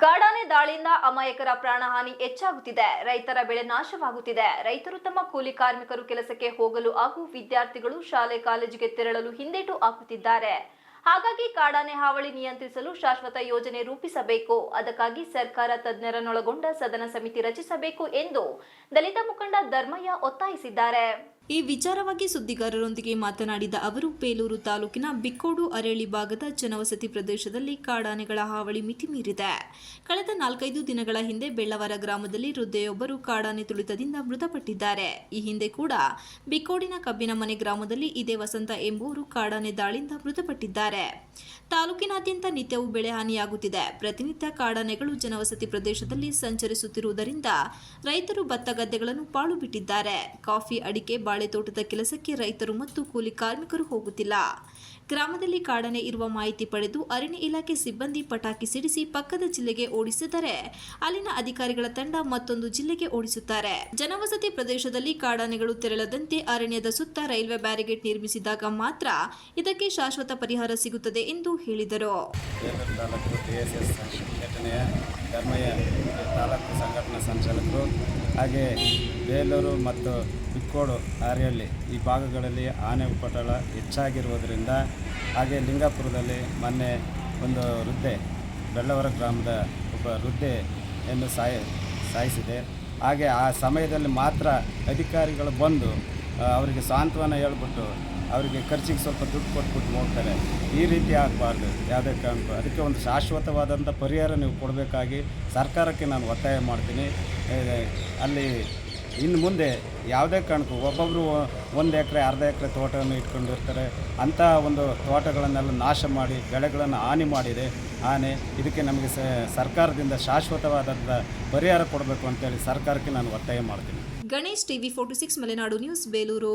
ಕಾಡಾನೆ ದಾಳಿಯಿಂದ ಅಮಾಯಕರ ಪ್ರಾಣಹಾನಿ ಹೆಚ್ಚಾಗುತ್ತಿದೆ. ರೈತರ ಬೆಳೆ ನಾಶವಾಗುತ್ತಿದೆ. ರೈತರು ತಮ್ಮ ಕೂಲಿ ಕಾರ್ಮಿಕರು ಕೆಲಸಕ್ಕೆ ಹೋಗಲು ಹಾಗೂ ವಿದ್ಯಾರ್ಥಿಗಳು ಶಾಲೆ, ಕಾಲೇಜಿಗೆ ತೆರಳಲು ಹಿಂದೇಟು ಹಾಕುತ್ತಿದ್ದಾರೆ. ಹಾಗಾಗಿ ಕಾಡಾನೆ ಹಾವಳಿ ನಿಯಂತ್ರಿಸಲು ಶಾಶ್ವತ ಯೋಜನೆ ರೂಪಿಸಬೇಕು. ಅದಕ್ಕಾಗಿ ಸರ್ಕಾರ ತಜ್ಞರನ್ನೊಳಗೊಂಡ ಸದನ ಸಮಿತಿ ರಚಿಸಬೇಕು ಎಂದು ದಲಿತ ಮುಖಂಡ ಧರ್ಮಯ್ಯ ಒತ್ತಾಯಿಸಿದ್ದಾರೆ. ಈ ವಿಚಾರವಾಗಿ ಸುದ್ದಿಗಾರರೊಂದಿಗೆ ಮಾತನಾಡಿದ ಅವರು, ಬೇಲೂರು ತಾಲೂಕಿನ ಬಿಕ್ಕೋಡು ಅರಳಿ ಭಾಗದ ಜನವಸತಿ ಪ್ರದೇಶದಲ್ಲಿ ಕಾಡಾನೆಗಳ ಹಾವಳಿ ಮಿತಿ ಮೀರಿದೆ ಕಳೆದ ನಾಲ್ಕೈದು ದಿನಗಳ ಹಿಂದೆ ಬೆಳ್ಳವರ ಗ್ರಾಮದಲ್ಲಿ ವೃದ್ಧೆಯೊಬ್ಬರು ಕಾಡಾನೆ ತುಳಿತದಿಂದ ಮೃತಪಟ್ಟಿದ್ದಾರೆ. ಈ ಹಿಂದೆ ಕೂಡ ಬಿಕ್ಕೋಡಿನ ಕಬ್ಬಿನ ಮನೆ ಗ್ರಾಮದಲ್ಲಿ ಇದೇ ವಸಂತ ಎಂಬುವರು ಕಾಡಾನೆ ದಾಳಿಯಿಂದ ಮೃತಪಟ್ಟಿದ್ದಾರೆ. ತಾಲೂಕಿನಾದ್ಯಂತ ನಿತ್ಯವೂ ಬೆಳೆ ಹಾನಿಯಾಗುತ್ತಿದೆ. ಪ್ರತಿನಿತ್ಯ ಕಾಡಾನೆಗಳು ಜನವಸತಿ ಪ್ರದೇಶದಲ್ಲಿ ಸಂಚರಿಸುತ್ತಿರುವುದರಿಂದ ರೈತರು ಭತ್ತ ಗದ್ದೆಗಳನ್ನು ಪಾಳು ಬಿಟ್ಟಿದ್ದಾರೆ ಕಾಫಿ ಅಡಿಕೆ, ಬಾಳೆ ತೋಟದ ಕೆಲಸಕ್ಕೆ ರೈತರು ಮತ್ತು ಕೂಲಿ ಕಾರ್ಮಿಕರು ಹೋಗುತ್ತಿಲ್ಲ. ಗ್ರಾಮದಲ್ಲಿ ಕಾಡಾನೆ ಇರುವ ಮಾಹಿತಿ ಪಡೆದು ಅರಣ್ಯ ಇಲಾಖೆ ಸಿಬ್ಬಂದಿ ಪಟಾಕಿ ಸಿಡಿಸಿ ಪಕ್ಕದ ಜಿಲ್ಲೆಗೆ ಓಡಿಸಿದರೆ ಅಲ್ಲಿನ ಅಧಿಕಾರಿಗಳ ತಂಡ ಮತ್ತೊಂದು ಜಿಲ್ಲೆಗೆ ಓಡಿಸುತ್ತಾರೆ. ಜನವಸತಿ ಪ್ರದೇಶದಲ್ಲಿ ಕಾಡಾನೆಗಳು ತೆರಳದಂತೆ ಅರಣ್ಯದ ಸುತ್ತ ರೈಲ್ವೆ ಬ್ಯಾರಿಗೇಟ್ ನಿರ್ಮಿಸಿದಾಗ ಮಾತ್ರ ಇದಕ್ಕೆ ಶಾಶ್ವತ ಪರಿಹಾರ ಸಿಗುತ್ತದೆ ಎಂದು ಹೇಳಿದರು. ಸಂಚಾಲಕರು ಹಾಗೆ ಬೇಲೂರು ಮತ್ತು ಬಿಕ್ಕೋಡು ಹರಿಯಲ್ಲಿ ಈ ಭಾಗಗಳಲ್ಲಿ ಆನೆ ಉಪಟಳ ಹೆಚ್ಚಾಗಿರುವುದರಿಂದ ಹಾಗೆ ಲಿಂಗಾಪುರದಲ್ಲಿ ಮೊನ್ನೆ ಒಂದು ವೃದ್ಧೆ ಬೆಳ್ಳವರ ಗ್ರಾಮದ ಒಬ್ಬ ವೃದ್ಧೆಯನ್ನು ಸಾಯ, ಸಾಯಿಸಿದೆ. ಹಾಗೆ ಆ ಸಮಯದಲ್ಲಿ ಮಾತ್ರ ಅಧಿಕಾರಿಗಳು ಬಂದು ಅವರಿಗೆ ಸಾಂತ್ವನ ಹೇಳ್ಬಿಟ್ಟು ಅವರಿಗೆ ಖರ್ಚಿಗೆ ಸ್ವಲ್ಪ ದುಡ್ಡು ಕೊಟ್ಬಿಟ್ಟು ಹೋಗ್ತಾರೆ. ಈ ರೀತಿ ಆಗಬಾರ್ದು. ಯಾವುದೇ ಕಾರಣಕ್ಕೂ ಅದಕ್ಕೆ ಒಂದು ಶಾಶ್ವತವಾದಂಥ ಪರಿಹಾರ ನೀವು ಕೊಡಬೇಕಾಗಿ ಸರ್ಕಾರಕ್ಕೆ ನಾನು ಒತ್ತಾಯ ಮಾಡ್ತೀನಿ. ಅಲ್ಲಿ ಇನ್ನು ಮುಂದೆ ಯಾವುದೇ ಕಾರಣಕ್ಕೂ ಒಬ್ಬೊಬ್ಬರು ಒಂದು ಎಕರೆ, ಅರ್ಧ ಎಕರೆ ತೋಟವನ್ನು ಇಟ್ಕೊಂಡಿರ್ತಾರೆ. ಅಂಥ ಒಂದು ತೋಟಗಳನ್ನೆಲ್ಲ ನಾಶ ಮಾಡಿ, ಬೆಳೆಗಳನ್ನು ಹಾನಿ ಮಾಡಿದೆ. ಆನೆ, ಇದಕ್ಕೆ ನಮಗೆ ಸರ್ಕಾರದಿಂದ ಶಾಶ್ವತವಾದಂಥ ಪರಿಹಾರ ಕೊಡಬೇಕು ಅಂತೇಳಿ ಸರ್ಕಾರಕ್ಕೆ ನಾನು ಒತ್ತಾಯ ಮಾಡ್ತೀನಿ. Ganesh TV forty six Malenadu news, Belur.